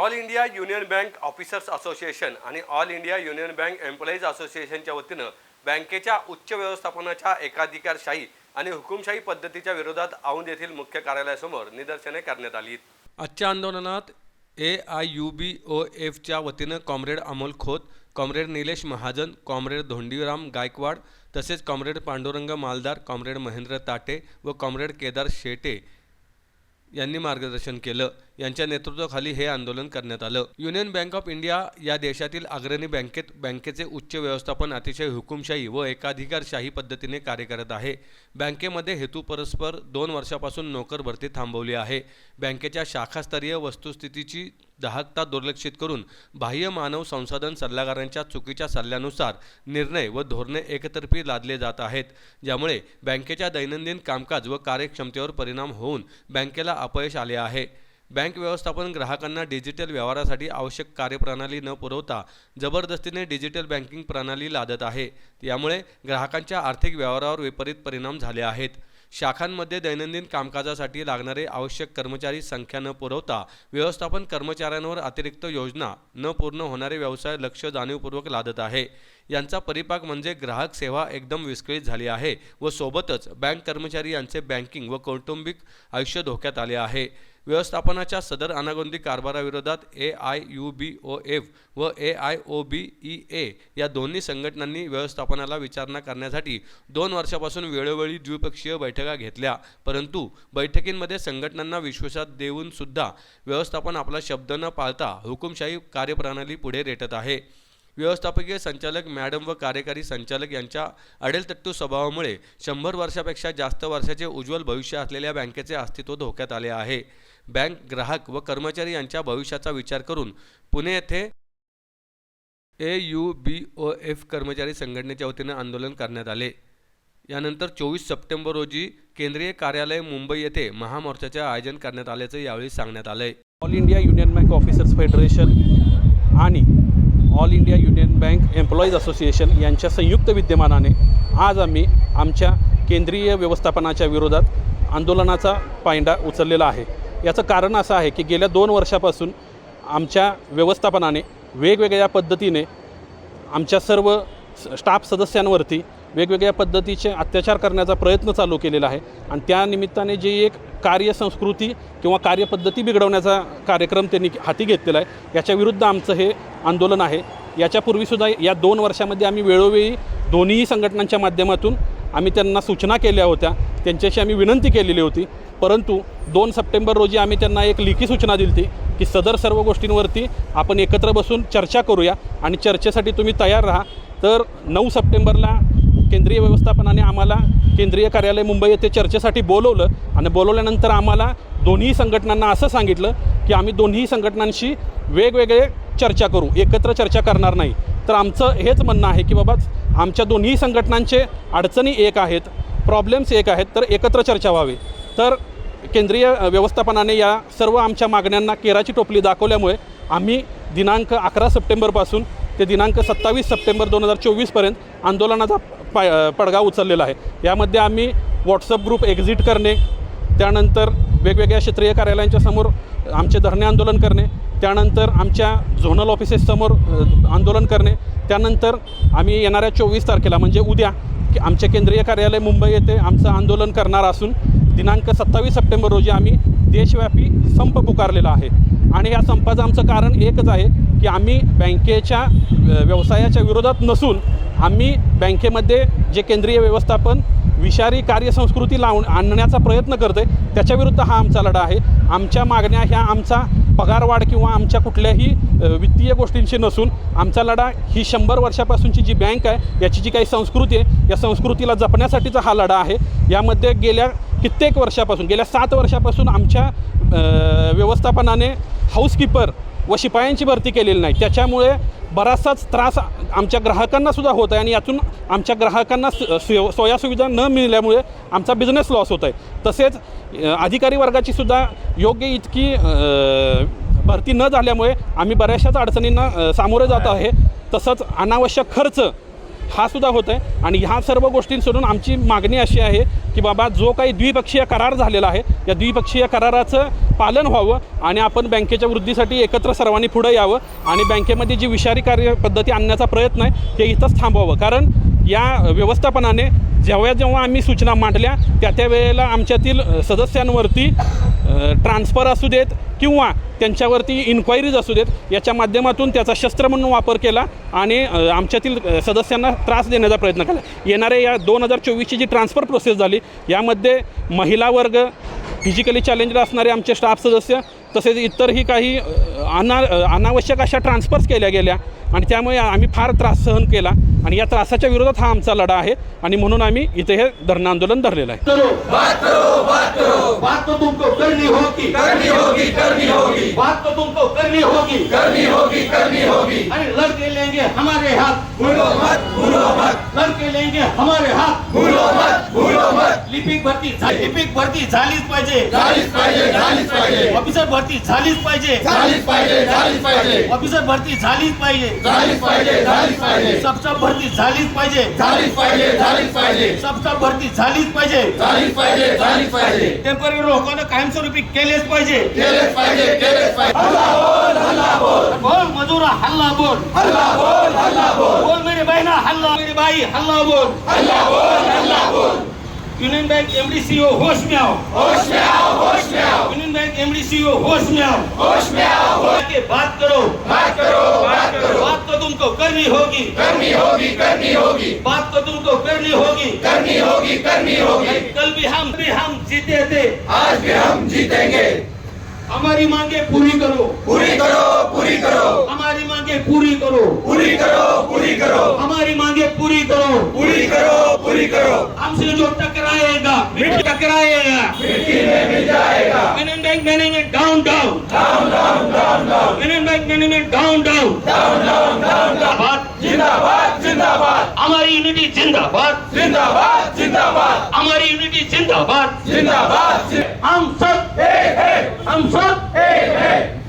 All India union bank officers association आणि all India union bank employees असोसिएशनच्या वतीनं बँकेच्या उच्च व्यवस्थापनाच्या एकाधिकारशाही आणि हुकुमशाही पद्धतीच्या विरोधात औंध येथील मुख्य कार्यालयासमोर निदर्शने करण्यात आली आजच्या आंदोलनात ए आय यू बी ओ एफच्या वतीनं comrade Amol Khot comrade Nilesh Mahajan comrade Dhondiram Gaikwad तसेच कॉम्रेड पांडुरंग मालदार कॉम्रेड महेंद्र ताटे व कॉम्रेड केदार शेटे यांनी मार्गदर्शन केलं. यांच्या नेतृत्वाखाली हे आंदोलन करण्यात आलं. युनियन बँक ऑफ इंडिया या देशातील अग्रणी बँकेत बँकेचे उच्च व्यवस्थापन अतिशय हुकुमशाही व एकाधिकारशाही पद्धतीने कार्य करत आहे. बँकेमध्ये हेतू परस्पर दोन वर्षापासून नोकर भरती थांबवली आहे. बँकेच्या शाखास्तरीय वस्तुस्थितीची दाहकता दुर्लक्षित करून बाह्य मानव संसाधन सल्लागारांच्या चुकीच्या सल्ल्यानुसार निर्णय व धोरणे एकतर्फी लादले जात आहेत. ज्यामुळे बँकेच्या दैनंदिन कामकाज व कार्यक्षमतेवर परिणाम होऊन बँकेला अपयश आले आहे. बँक व्यवस्थापन ग्राहकांना डिजिटल व्यवहारासाठी आवश्यक कार्यप्रणाली न पुरवता जबरदस्तीने डिजिटल बँकिंग प्रणाली लादत आहे. यामुळे ग्राहकांच्या आर्थिक व्यवहारावर विपरीत परिणाम झाले आहेत. शाखांमध्ये दैनंदिन कामकाजासाठी लागणारे आवश्यक कर्मचारी संख्या न पुरवता व्यवस्थापन कर्मचाऱ्यांवर अतिरिक्त योजना न पूर्ण होणारे व्यवसाय लक्ष जाणीवपूर्वक लादत आहे. यांचा परिपाक म्हणजे ग्राहक सेवा एकदम विस्कळीत झाली आहे व सोबतच बँक कर्मचारी यांचे बँकिंग व कौटुंबिक आयुष्य धोक्यात आले आहे. व्यवस्थापनाच्या सदर अनागोंदी कारभाराविरोधात A I U B O F व A I O B E ए या दोन्ही संघटनांनी व्यवस्थापनाला विचारणा करण्यासाठी दोन वर्षापासून वेळोवेळी द्विपक्षीय बैठका घेतल्या. परंतु बैठकींमध्ये संघटनांना विश्वासात देऊन सुद्धा व्यवस्थापन आपला शब्द न पाळता हुकुमशाही कार्यप्रणाली पुढे रेटत आहे. व्यवस्थापकीय संचालक मॅडम व कार्यकारी संचालक यांच्या अडेलतट्टू स्वभावामुळे शंभर वर्षापेक्षा जास्त वर्षाचे उज्ज्वल भविष्य असलेल्या बँकेचे अस्तित्व धोक्यात आले आहे. बँक ग्राहक व कर्मचारी यांच्या भविष्याचा विचार करून पुणे येथे ए यू बी ओ एफ कर्मचारी संघटनेच्या वतीने आंदोलन करण्यात आले. यानंतर चोवीस सप्टेंबर रोजी केंद्रीय कार्यालय मुंबई येथे महामोर्चाचे आयोजन करण्यात आल्याचं यावेळी सांगण्यात आलंय. All India union bank officers federation आणि all India union bank employees association यांच्या संयुक्त विद्यमानाने आज आम्ही आमच्या केंद्रीय व्यवस्थापनाच्या विरोधात आंदोलनाचा पायंडा उचललेला आहे. याचं कारण असं आहे की गेल्या दोन वर्षापासून आमच्या व्यवस्थापनाने वेगवेगळ्या पद्धतीने आमच्या सर्व स- स्टाफ सदस्यांवरती वेगवेगळ्या पद्धतीचे अत्याचार करण्याचा प्रयत्न चालू केलेला आहे. आणि त्यानिमित्ताने जे जी एक कार्यसंस्कृती किंवा कार्यपद्धती बिघडवण्याचा कार्यक्रम त्यांनी हाती घेतलेला आहे. याच्याविरुद्ध आमचं हे आंदोलन आहे. याच्यापूर्वीसुद्धा या दोन वर्षामध्ये आम्ही वेळोवेळी दोन्ही संघटनांच्या माध्यमातून आम्ही त्यांना सूचना केल्या होत्या. त्यांच्याशी आम्ही विनंती केलेली होती परंतु दोन सप्टेंबर रोजी आम्ही त्यांना एक लिखी सूचना दिली होती की सदर सर्व गोष्टींवरती आपण एकत्र बसून चर्चा करूया आणि चर्चेसाठी तुम्ही तयार राहा. तर नऊ सप्टेंबरला केंद्रीय व्यवस्थापनाने आम्हाला केंद्रीय कार्यालय मुंबई येथे चर्चेसाठी बोलवलं आणि बोलवल्यानंतर आम्हाला दोन्ही संघटनांना असं सांगितलं की आम्ही दोन्ही संघटनांशी वेगवेगळे चर्चा करू एकत्र चर्चा करणार नाही. तर आमचं हेच म्हणणं आहे की बाबा आमच्या दोन्ही संघटनांचे अडचणी एक आहेत प्रॉब्लेम्स एक आहेत तर एकत्र चर्चा व्हावी. तर केंद्रीय व्यवस्थापनाने या सर्व आमच्या मागण्यांना केराची टोपली दाखवल्यामुळे आम्ही दिनांक अकरा सप्टेंबरपासून ते दिनांक सत्तावीस सप्टेंबर दोन हजार चोवीसपर्यंत आंदोलनाचा पाय पडगा उचललेला आहे. यामध्ये आम्ही व्हॉट्सअप ग्रुप एक्झिट करणे त्यानंतर वेगवेगळ्या क्षेत्रीय कार्यालयांच्या समोर आमचे धरणे आंदोलन करणे त्यानंतर आमच्या झोनल ऑफिसेससमोर आंदोलन करणे त्यानंतर आम्ही येणाऱ्या चोवीस तारखेला म्हणजे उद्या की आमचे केंद्रीय कार्यालय मुंबई येथे आमचं आंदोलन करणार असून दिनांक सत्तावीस सप्टेंबर रोजी आम्ही देशव्यापी संप पुकारलेला आहे. आणि या संपाचं आमचं कारण एकच आहे की आम्ही बँकेच्या व्यवसायाच्या विरोधात नसून आम्ही बँकेमध्ये जे केंद्रीय व्यवस्थापन विषारी कार्यसंस्कृती लावून आणण्याचा प्रयत्न करते त्याच्याविरुद्ध हा आमचा लढा आहे. आमच्या मागण्या ह्या आमचा पगारवाढ किंवा आमच्या कुठल्याही वित्तीय गोष्टींशी नसून आमचा लढा ही शंभर वर्षापासूनची जी बँक आहे याची जी काही संस्कृती आहे या संस्कृतीला जपण्यासाठीचा हा लढा आहे. यामध्ये गेल्या कित्येक वर्षापासून गेल्या सात वर्षापासून आमच्या व्यवस्थापनाने हाऊसकीपर व शिपायांची भरती केलेली नाही. त्याच्यामुळे बराचसाच त्रास आमच्या ग्राहकांना सुद्धा होत आहे आणि यातून आमच्या ग्राहकांना सोया सुविधा न मिळाल्यामुळे आमचा बिझनेस लॉस होत आहे. तसेच अधिकारी वर्गाची सुद्धा योग्य इतकी भरती न झाल्यामुळे आम्ही बऱ्याचशाच अडचणींना सामोरे जात आहे. तसंच अनावश्यक खर्च हा सुद्धा होत आहे आणि ह्या सर्व गोष्टींसोडून आमची मागणी अशी आहे की बाबा जो काही द्विपक्षीय करार झालेला आहे या द्विपक्षीय कराराचं पालन व्हावं आणि आपण बँकेच्या वृद्धीसाठी एकत्र सर्वांनी पुढं यावं आणि बँकेमध्ये जी विषारी कार्यपद्धती आणण्याचा प्रयत्न आहे ते इथंच थांबवावं. कारण या व्यवस्थापनाने जेव्हा जेव्हा आम्ही सूचना मांडल्या त्या त्या वेळेला आमच्यातील सदस्यांवरती ट्रान्सफर असू देत किंवा त्यांच्यावरती इन्क्वायरीज असू देत याच्या माध्यमातून त्याचा शस्त्र म्हणून वापर केला आणि आमच्यातील सदस्यांना त्रास देण्याचा प्रयत्न केला. येणाऱ्या या दोन हजार चोवीसची जी ट्रान्सफर प्रोसेस झाली यामध्ये महिला वर्ग फिजिकली चॅलेंजड असणारे आमचे स्टाफ सदस्य तसेच इतरही काही अना अनावश्यक अशा ट्रान्सफर्स केल्या गेल्या आणि त्यामुळे आम्ही फार त्रास सहन केला. आणि या त्रासाच्या विरोधात हा आमचा लढा आहे आणि म्हणून आम्ही इथे हे धरणं आंदोलन धरलेलं आहे. करो बात करो बात करो. बात तो तुमको करनी होगी. करनी होगी करनी होगी. बात तो तुमको करनी होगी. करनी होगी करनी होगी. अरे लड़के लेंगे हमारे हाथ. भूलो मत भूलो मत. लड़के लेंगे हमारे हाथ. भूलो मत भूलो मत. लिपिक भरती झा- लिपिक भरती झालीच पाहिजे. झालीच पाहिजे झालीच पाहिजे. ऑफिसर भरती झालीच पाहिजे. ऑफिसर भरती झालीच पाहिजे. झालीच पाहिजे झालीच पाहिजे. सबस्टाफ भरती झालीच पाहिजे. झालीच पाहिजे झालीच पाहिजे. सबस्टाफ भरती झालीच पाहिजे. झालीच पाहिजे झालीच पाहिजे. टेम्पररी लोकांना कायमस्वरूपी केलेच पाहिजे. केलेच पाहिजे केलेच पाहिजे. बोल मजुरा हल्ला बोल. हल्ला बोल हल्ला बोल. बोल मेरी बहना हल्ला. मेरी भाई हल्ला बोल. हल्ला बोल हल्ला बोल. यूनियन बैंक एमडी सीईओ होश में आओ. होश में आओ होश में आओ. यूनियन बैंक एमडी सीईओ होश में आओ. होश में आओ बात करो बात करो. बात करो बात तुमको करनी होगी। करनी होगी करनी होगी। बात तो तुमको करनी होगी। करनी होगी करनी होगी। कल भी हम भी हम जीते थे आज भी हम जीतेंगे। हमारी मांगे पूरी करो। पूरी करो पूरी करो। पूरी करो। पूरी करो पूरी करो। हमारी मांगे पूरी करो। पूरी करो पूरी करो। हमसे जो टकराएगा टकराएगा। मिट्टी में मिल जाएगा। Union bank management down down down down down down bank management down down down down down down बात जिंदाबाद। जिंदाबाद हमारी यूनिटी जिंदाबाद। जिंदाबाद जिंदाबाद। हमारी यूनिटी जिंदाबाद। जिंदाबाद हम सब हम सब